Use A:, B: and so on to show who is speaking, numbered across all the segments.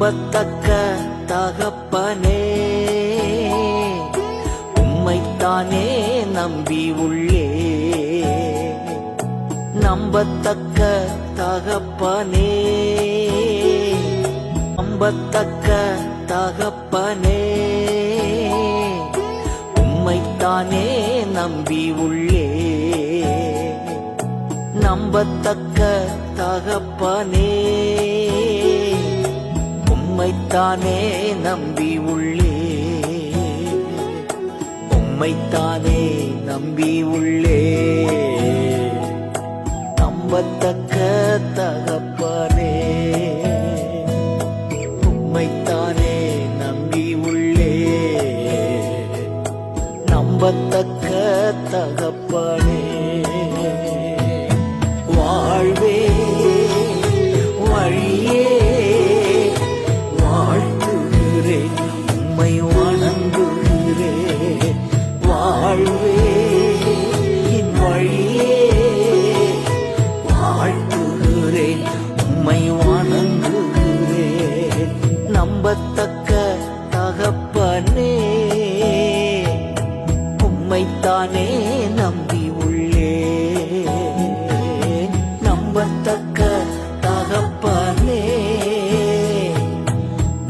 A: நம்பத்தக்க தகப்பனே உம்மைத்தானே நம்பி உள்ளே. நம்பத்தக்க தகப்பனே நம்பத்தக்க தகப்பனே உம்மைத்தானே நம்பி உள்ளே. நம்பத்தக்க தகப்பனே. உம்மைத்தானே நம்பி உள்ளே. உம்மைத்தானே நம்பி உள்ளே. நம்பத்தக்க தகப்ப நம்பத்தக்க தகப்பனே உம்மைத்தானே நம்பி உள்ளே. நம்பத்தக்க தகப்பனே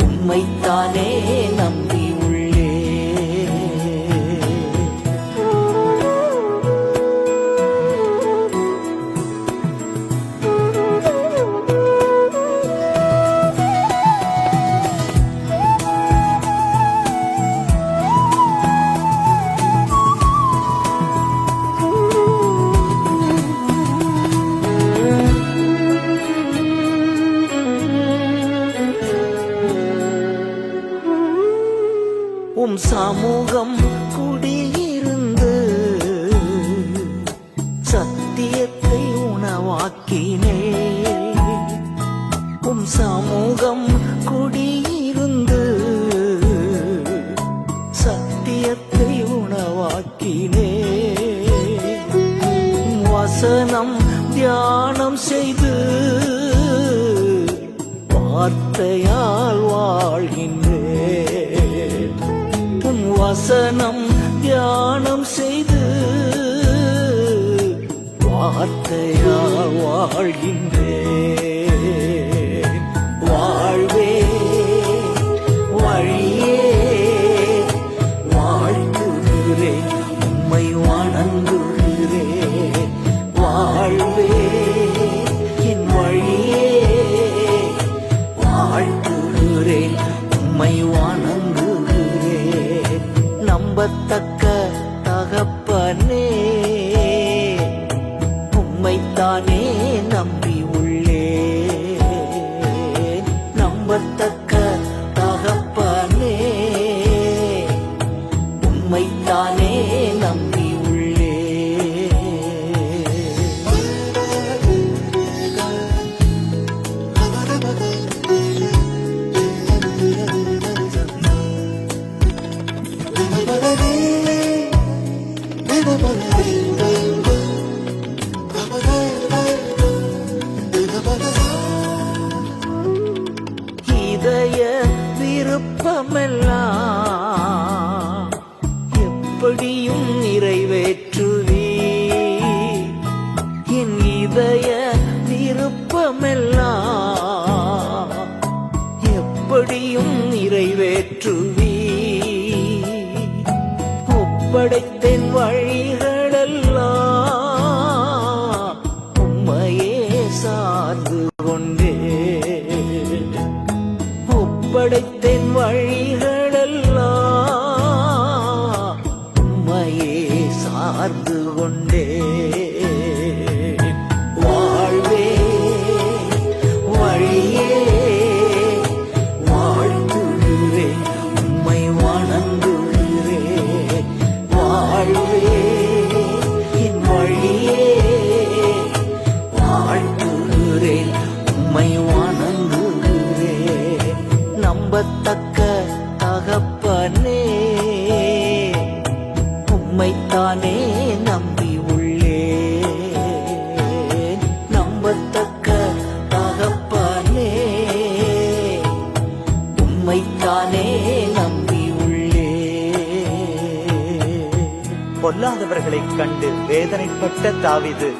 A: உம்மைத்தானே சமூகம் குடியிருந்து சத்தியத்தை உணவாக்கினே. உம் சமூகம் குடியிருந்து சத்தியத்தை உணவாக்கினே. வசனம் தியானம் செய்து வார்த்தையா வசனம் தியானம் செய்து வார்த்தையா வாழ்கின்றேன் விருப்பமெல்லாம் எப்படியும் நிறைவேற்றுவீ என் இதய விருப்பமெல்லாம் எப்படியும் நிறைவேற்றுவீ ஒப்படைத்தேன் வழிகளெல்லாம் உம்மையே சார்ந்து
B: பொல்லாதவர்களைக் கண்டு வேதனைப்பட்ட தாவிது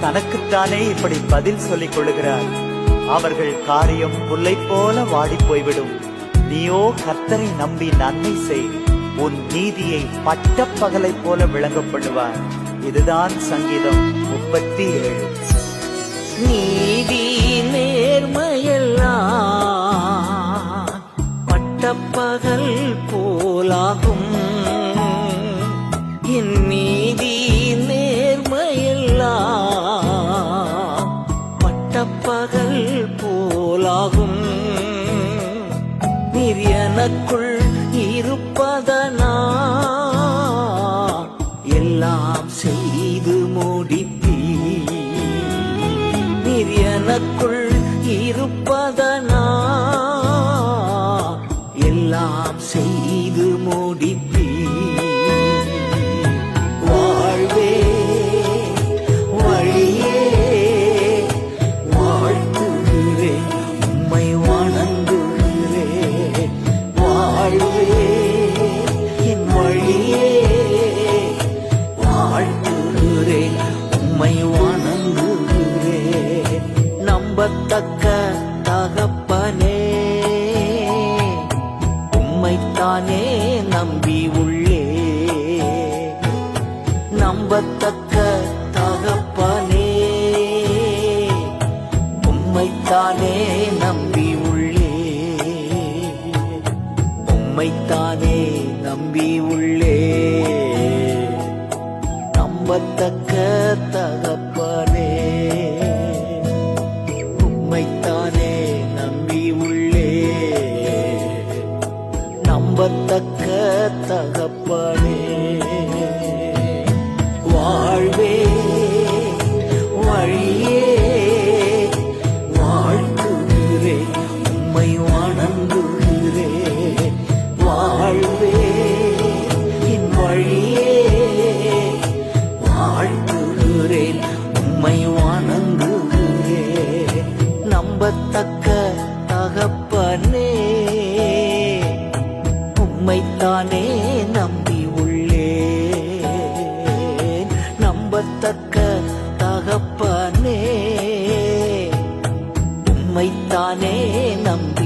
B: தனக்குத்தானே இப்படி பதில் சொல்லிக் கொள்கிறார் அவர்கள் காரியம் புல்லை போல வாடிப் போய்விடும். நீயோ கர்த்தரை நம்பி நன்மை செய். உன் நீதியை பட்ட பகலை போல விளங்க பண்ணுவார். இதுதான் சங்கீதம் முப்பத்தி ஏழு
A: நீதி நேர்மையெல்லாம் பட்டப்பகல் போலாகும். பட்டப்பகல் போலாகும். நீர் எனக்குள் இருப்பதனா எல்லாம் செய்து முடித்தீர் நீர் எனக்குள் இருப்பதனா நம்பத்தக்க தகப்பனே உம்மைத்தானே நம்பி உள்ளே. நம்பத்தக்க வாழ்வில் உம்மை வணங்குவே நம்பத்தக்க தகப்பனே உம்மைத்தானே நம்பி உள்ளே நம்பத்தக்க தகப்பனே உம்மைத்தானே நம்பி